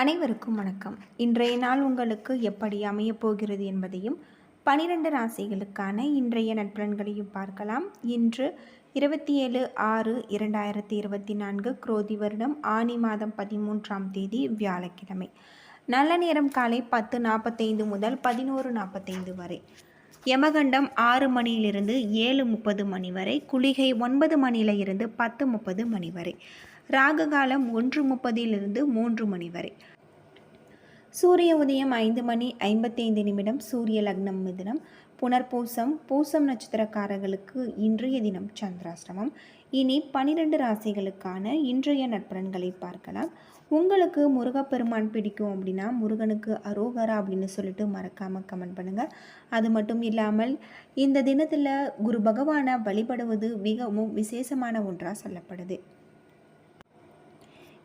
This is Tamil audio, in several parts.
அனைவருக்கும் வணக்கம். இன்றைய நாள் உங்களுக்கு எப்படி அமையப் போகிறது என்பதையும் பனிரெண்டு ராசிகளுக்கான இன்றைய நட்பலன்களையும் பார்க்கலாம். இன்று இருபத்தி ஏழு ஆறு இரண்டாயிரத்தி இருபத்தி நான்கு குரோதி வருடம் ஆனி மாதம் பதிமூன்றாம் தேதி வியாழக்கிழமை. நல்ல நேரம் காலை பத்து நாற்பத்தைந்து முதல் பதினோரு நாற்பத்தைந்து வரை. யமகண்டம் ஆறு மணியிலிருந்து ஏழு முப்பது மணி வரை குளிகை ஒன்பது மணியில இருந்து பத்து முப்பது மணி வரை. ராகு காலம் ஒன்று முப்பதிலிருந்து மூன்று மணி வரை. சூரிய உதயம் ஐந்து மணி ஐம்பத்தைந்து நிமிடம் சூரிய லக்னம் மிதினம் புனர்பூசம் பூசம் நட்சத்திரக்காரர்களுக்கு இன்றைய தினம் சந்திராஷ்டமம். இனி பனிரெண்டு ராசிகளுக்கான இன்றைய நற்பலன்களை பார்க்கலாம். உங்களுக்கு முருகப்பெருமான் பிடிக்கும் அப்படின்னா முருகனுக்கு அரோகரா அப்படின்னு சொல்லிட்டு மறக்காமல் கமெண்ட் பண்ணுங்கள் அது மட்டும் இல்லாமல் இந்த தினத்தில் குரு பகவானை வழிபடுவது மிகவும் விசேஷமான ஒன்றாக சொல்லப்படுது.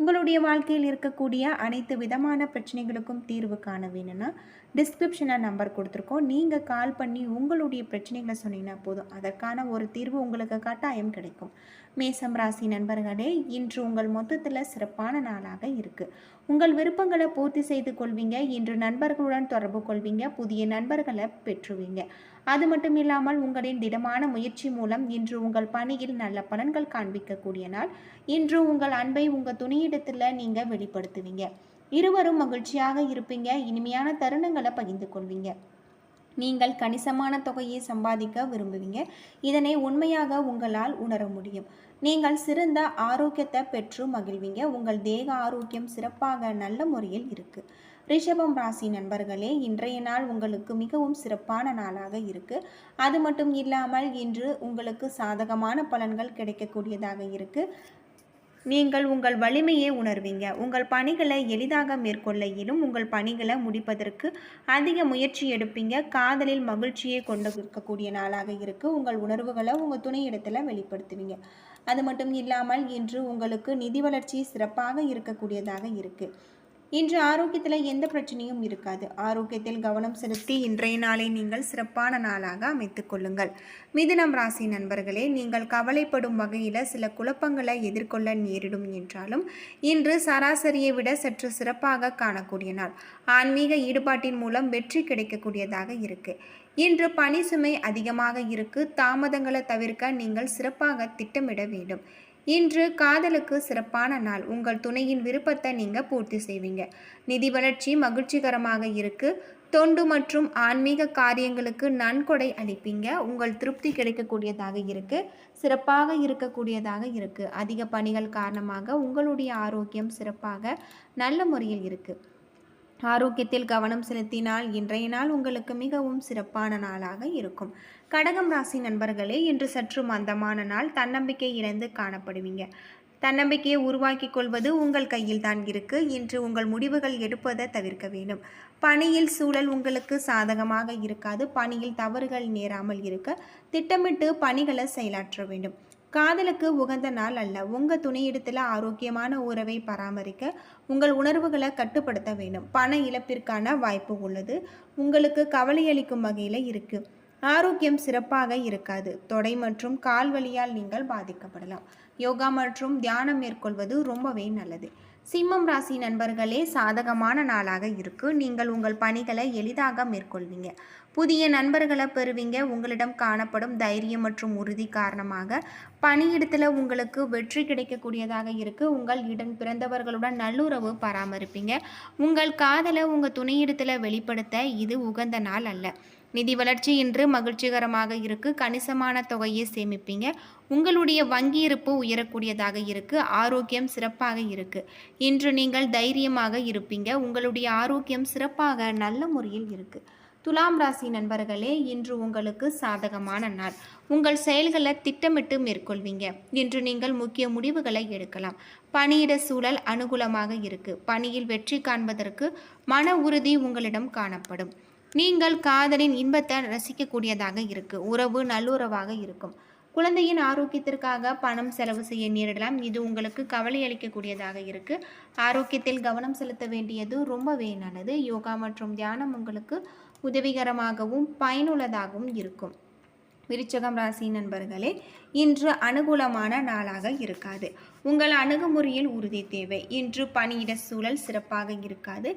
உங்களுடைய வாழ்க்கையில் இருக்கக்கூடிய அனைத்து விதமான பிரச்சனைகளுக்கும் தீர்வு காண வேணும்னா டிஸ்கிரிப்ஷனில் நம்பர் கொடுத்துருக்கோம். நீங்கள் கால் பண்ணி உங்களுடைய பிரச்சனைகளை சொன்னீங்கன்னா போதும். அதற்கான ஒரு தீர்வு உங்களுக்கு கட்டாயம் கிடைக்கும். மேசம் ராசி நண்பர்களே இன்று உங்கள் மொத்தத்தில் சிறப்பான நாளாக இருக்குது உங்கள் விருப்பங்களை பூர்த்தி செய்து கொள்வீங்க. இன்று நண்பர்களுடன் தொடர்பு கொள்வீங்க. புதிய நண்பர்களை பெற்றுவீங்க. அது மட்டும் இல்லாமல் உங்களின் திடமான முயற்சி மூலம் இன்று உங்கள் பணியில் நல்ல பலன்கள் காண்பிக்கக்கூடிய நாள் இன்று உங்கள் அன்பை உங்கள் துணியிடத்தில் நீங்கள் வெளிப்படுத்துவீங்க. இருவரும் மகிழ்ச்சியாக இருப்பீங்க. இனிமையான தருணங்களை பகிர்ந்து கொள்வீங்க. நீங்கள் கணிசமான தொகையை சம்பாதிக்க விரும்புவீங்க. இதனை உண்மையாக உங்களால் உணர முடியும். நீங்கள் சிறந்த ஆரோக்கியத்தை பெற்று மகிழ்வீங்க. உங்கள் தேக ஆரோக்கியம் சிறப்பாக நல்ல முறையில் இருக்குது ரிஷபம் ராசி நண்பர்களே இன்றைய நாள் உங்களுக்கு மிகவும் சிறப்பான நாளாக இருக்கு. அது மட்டும் இல்லாமல் இன்று உங்களுக்கு சாதகமான பலன்கள் கிடைக்கக்கூடியதாக இருக்கு. நீங்கள் உங்கள் வலிமையை உணர்வீங்க. உங்கள் பணிகளை எளிதாக மேற்கொள்ள இயலும் உங்கள் பணிகளை முடிப்பதற்கு அதிக முயற்சி எடுப்பீங்க. காதலில் மகிழ்ச்சியை கொண்டு இருக்கக்கூடிய நாளாக இருக்குது உங்கள் உணர்வுகளை உங்கள் துணையிடத்தில் வெளிப்படுத்துவீங்க. அது மட்டும் இல்லாமல் இன்று உங்களுக்கு நிதி வளர்ச்சி சிறப்பாக இருக்கக்கூடியதாக இருக்குது இன்று ஆரோக்கியத்தில் எந்த பிரச்சனையும் இருக்காது. ஆரோக்கியத்தில் கவனம் செலுத்தி இன்றைய நாளை நீங்கள் சிறப்பான நாளாக அமைத்துக் கொள்ளுங்கள். மிதுனம் ராசி நண்பர்களே நீங்கள் கவலைப்படும் வகையில் சில குழப்பங்களை எதிர்கொள்ள நேரிடும் என்றாலும் இன்று சராசரியை விட சற்று சிறப்பாக காணக்கூடிய நாள். ஆன்மீக ஈடுபாட்டின் மூலம் வெற்றி கிடைக்கக்கூடியதாக இருக்கு. இன்று பணி சுமை அதிகமாக இருக்கு. தாமதங்களை தவிர்க்க நீங்கள் சிறப்பாக திட்டமிட வேண்டும். இன்று காதலுக்கு சிறப்பான நாள். உங்கள் துணையின் விருப்பத்தை நீங்கள் பூர்த்தி செய்வீங்க. நிதி வளர்ச்சி மகிழ்ச்சிகரமாக இருக்கு. தொண்டு மற்றும் ஆன்மீக காரியங்களுக்கு நன்கொடை அளிப்பீங்க. உங்கள் திருப்தி கிடைக்கக்கூடியதாக இருக்கு. சிறப்பாக இருக்கக்கூடியதாக இருக்கு. அதிக பணிகள் காரணமாக உங்களுடைய ஆரோக்கியம் சிறப்பாக நல்ல முறையில் இருக்குது ஆரோக்கியத்தில் கவனம் செலுத்தினால் இன்றைய நாள் உங்களுக்கு மிகவும் சிறப்பான நாளாக இருக்கும். கடகம் ராசி நண்பர்களே இன்று சற்று மந்தமான நாள். தன்னம்பிக்கை இழந்து காணப்படுவீங்க. தன்னம்பிக்கையை உருவாக்கி கொள்வது உங்கள் கையில் தான் இருக்கு. இன்று உங்கள் முடிவுகள் எடுப்பதை தவிர்க்க வேண்டும். பணியில் சூழல் உங்களுக்கு சாதகமாக இருக்காது. பணியில் தவறுகள் நேராமல் இருக்க திட்டமிட்டு பணிகளை செயலாற்ற வேண்டும். காதலுக்கு உகந்த நாள் அல்ல. உங்கள் துணையிடத்தில் ஆரோக்கியமான உறவை பராமரிக்க உங்கள் உணர்வுகளை கட்டுப்படுத்த வேண்டும். பண இழப்பிற்கான வாய்ப்பு உள்ளது. உங்களுக்கு கவலையளிக்கும் வகையில் இருக்குது ஆரோக்கியம் சிறப்பாக இருக்காது. தொடை மற்றும் கால் வலியால் நீங்கள் பாதிக்கப்படலாம். யோகா மற்றும் தியானம் மேற்கொள்வது ரொம்பவே நல்லது. சிம்மம் ராசி நண்பர்களே சாதகமான நாளாக இருக்கு. நீங்கள் உங்கள் பணிகளை எளிதாக மேற்கொள்வீங்க. புதிய நண்பர்களை பெறுவீங்க. உங்களிடம் காணப்படும் தைரியம் மற்றும் உறுதி காரணமாக பணியிடத்தில் உங்களுக்கு வெற்றி கிடைக்கக்கூடியதாக இருக்குது உங்கள் இடம் பிறந்தவர்களுடன் நல்லுறவு பராமரிப்பீங்க. உங்கள் காதலை உங்கள் துணையிடத்தில் வெளிப்படுத்த இது உகந்த நாள் அல்ல. நிதி வளர்ச்சி இன்று மகிழ்ச்சிகரமாக இருக்கு. கணிசமான தொகையை சேமிப்பீங்க. உங்களுடைய வங்கி இருப்பு உயரக்கூடியதாக இருக்கு. ஆரோக்கியம் சிறப்பாக இருக்கு. இன்று நீங்கள் தைரியமாக இருப்பீங்க. உங்களுடைய ஆரோக்கியம் சிறப்பாக நல்ல முறையில் இருக்கு. துலாம் ராசி நண்பர்களே இன்று உங்களுக்கு சாதகமான நாள். உங்கள் செயல்களை திட்டமிட்டு மேற்கொள்வீங்க. இன்று நீங்கள் முக்கிய முடிவுகளை எடுக்கலாம். பணியிட சூழல் அனுகூலமாக இருக்கு. பணியில் வெற்றி காண்பதற்கு மன உறுதி உங்களிடம் காணப்படும். நீங்கள் காதலின் இன்பத்தை ரசிக்கக்கூடியதாக இருக்கு. உறவு நல்லுறவாக இருக்கும். குழந்தையின் ஆரோக்கியத்திற்காக பணம் செலவு செய்ய நேரிடலாம். இது உங்களுக்கு கவலை அளிக்கக்கூடியதாக இருக்கு. ஆரோக்கியத்தில் கவனம் செலுத்த வேண்டியது ரொம்பவே நல்லது. யோகா மற்றும் தியானம் உங்களுக்கு உதவிகரமாகவும் பயனுள்ளதாகவும் இருக்கும். விருச்சகம் ராசி நண்பர்களே இன்று அனுகூலமான நாளாக இருக்காது. உங்கள் அணுகுமுறையில் உறுதி தேவை. இன்று பணியிட சூழல் சிறப்பாக இருக்காது.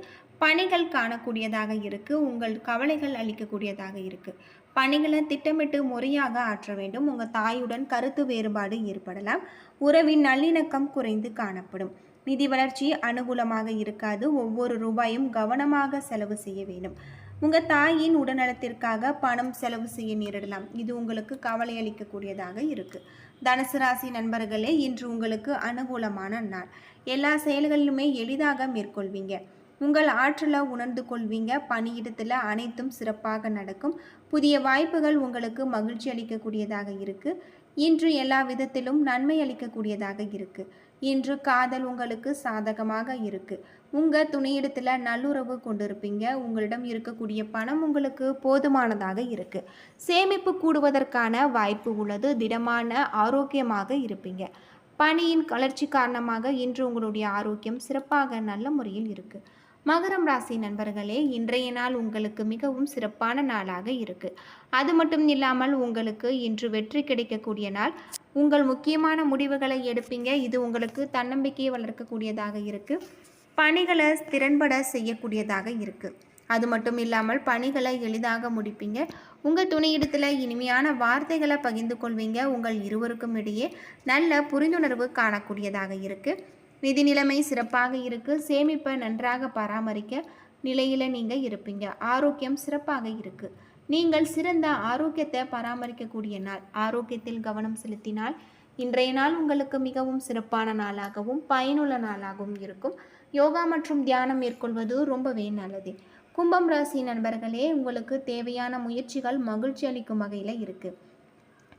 பணிகள் காணக்கூடியதாக இருக்குது உங்கள் கவலைகள் அளிக்கக்கூடியதாக இருக்குது பணிகளை திட்டமிட்டு முறையாக ஆற்ற வேண்டும். உங்கள் தாயுடன் கருத்து வேறுபாடு ஏற்படலாம். உறவின் நல்லிணக்கம் குறைந்து காணப்படும். நிதி வளர்ச்சி அனுகூலமாக இருக்காது. ஒவ்வொரு ரூபாயும் கவனமாக செலவு செய்ய வேண்டும். உங்கள் தாயின் உடல்நலத்திற்காக பணம் செலவு செய்ய நேரிடலாம். இது உங்களுக்கு கவலை அளிக்கக்கூடியதாக இருக்குது தனுசு ராசி நண்பர்களே இன்று உங்களுக்கு அனுகூலமான நாள். எல்லா செயல்களிலுமே எளிதாக மேற்கொள்வீங்க. உங்கள் ஆற்றலை உணர்ந்து கொள்வீங்க. பணியிடத்தில் அனைத்தும் சிறப்பாக நடக்கும். புதிய வாய்ப்புகள் உங்களுக்கு மகிழ்ச்சி அளிக்கக்கூடியதாக இருக்குது இன்று எல்லா விதத்திலும் நன்மை அளிக்கக்கூடியதாக இருக்குது இன்று காதல் உங்களுக்கு சாதகமாக இருக்குது உங்கள் துணையிடத்தில் நல்லுறவு கொண்டிருப்பீங்க. உங்களிடம் இருக்கக்கூடிய பணம் உங்களுக்கு போதுமானதாக இருக்குது சேமிப்பு கூடுவதற்கான வாய்ப்பு உள்ளது. திடமான ஆரோக்கியமாக இருப்பீங்க. பணியின் வளர்ச்சி காரணமாக இன்று உங்களுடைய ஆரோக்கியம் சிறப்பாக நல்ல முறையில் இருக்குது மகரம் ராசி நண்பர்களே இன்றைய நாள் உங்களுக்கு மிகவும் சிறப்பான நாளாக இருக்கு. அது மட்டும் இல்லாமல் உங்களுக்கு இன்று வெற்றி கிடைக்கக்கூடிய நாள். உங்கள் முக்கியமான முடிவுகளை எடுப்பீங்க. இது உங்களுக்கு தன்னம்பிக்கையை வளர்க்கக்கூடியதாக இருக்கு. பணிகளை திறன்பட செய்யக்கூடியதாக இருக்கு. அது மட்டும் இல்லாமல் பணிகளை எளிதாக முடிப்பீங்க. உங்கள் துணையிடத்தில் இனிமையான வார்த்தைகளை பகிர்ந்து கொள்வீங்க. உங்கள் இருவருக்கும் இடையே நல்ல புரிந்துணர்வு காணக்கூடியதாக இருக்குது நிதி நிலைமை சிறப்பாக இருக்குது சேமிப்பை நன்றாக பராமரிக்க நிலையில் நீங்கள் இருப்பீங்க. ஆரோக்கியம் சிறப்பாக இருக்குது நீங்கள் சிறந்த ஆரோக்கியத்தை பராமரிக்கக்கூடிய நாள். ஆரோக்கியத்தில் கவனம் செலுத்தினால் இன்றைய நாள் உங்களுக்கு மிகவும் சிறப்பான நாளாகவும் பயனுள்ள நாளாகவும் இருக்கும். யோகா மற்றும் தியானம் மேற்கொள்வது ரொம்பவே நல்லது. கும்பம் ராசி நண்பர்களே உங்களுக்கு தேவையான முயற்சிகள் மகிழ்ச்சி அளிக்கும் வகையில் இருக்குது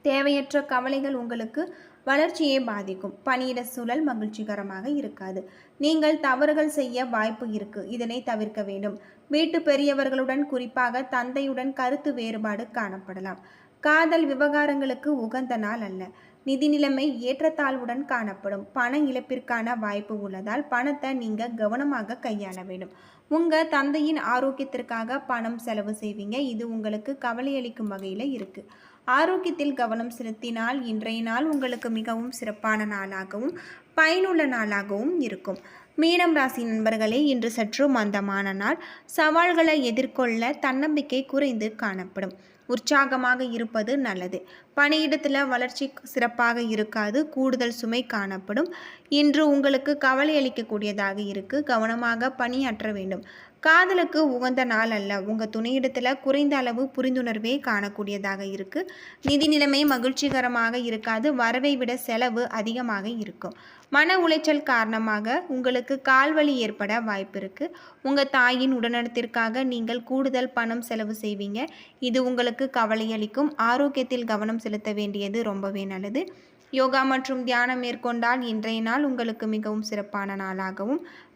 தேவையற்ற கவலைகள் உங்களுக்கு வளர்ச்சியை பாதிக்கும். பணியிட சூழல் மகிழ்ச்சிகரமாக இருக்காது. நீங்கள் தவறுகள் செய்ய வாய்ப்பு இருக்கு. இதனை தவிர்க்க வேண்டும். வீட்டு பெரியவர்களுடன் குறிப்பாக தந்தையுடன் கருத்து வேறுபாடு காணப்படலாம். காதல் விவகாரங்களுக்கு உகந்த நாள் அல்ல. நிதி நிலைமை ஏற்றத்தாழ்வுடன் காணப்படும். பண இழப்பிற்கான வாய்ப்பு உள்ளதால் பணத்தை நீங்க கவனமாக கையாள வேண்டும். உங்க தந்தையின் ஆரோக்கியத்திற்காக பணம் செலவு செய்வீங்க. இது உங்களுக்கு கவலையளிக்கும் வகையில் இருக்கு. ஆரோக்கியத்தில் கவனம் செலுத்தினால் இன்றைய நாள் உங்களுக்கு மிகவும் சிறப்பான நாளாகவும் பயனுள்ள நாளாகவும் இருக்கும். மீனம் ராசி நண்பர்களே இன்று சற்று மந்தமான நாள். சவால்களை எதிர்கொள்ள தன்னம்பிக்கை குறைந்து காணப்படும். உற்சாகமாக இருப்பது நல்லது. பணியிடத்தில் வளர்ச்சி சிறப்பாக இருக்காது கூடுதல் சுமை காணப்படும். இன்று உங்களுக்கு கவலை அளிக்கக்கூடியதாக இருக்கு. கவனமாக பணியாற்ற வேண்டும். காதலுக்கு உகந்த நாள் அல்ல. உங்கள் துணையிடத்தில் குறைந்த அளவு புரிந்துணர்வே காணக்கூடியதாக இருக்குது நிதி நிலைமை மகிழ்ச்சிகரமாக இருக்காது. வரவை விட செலவு அதிகமாக இருக்கும். மன உளைச்சல் காரணமாக உங்களுக்கு கால்வலி ஏற்பட வாய்ப்பு இருக்குது உங்கள் தாயின் உடல்நலத்திற்காக நீங்கள் கூடுதல் பணம் செலவு செய்வீங்க. இது உங்களுக்கு கவலையளிக்கும் ஆரோக்கியத்தில் கவனம் செலுத்த வேண்டியது ரொம்பவே நல்லது. யோகா மற்றும் தியானம் மேற்கொண்டால் இன்றைய நாள் உங்களுக்கு மிகவும் சிறப்பான நாளாகவும்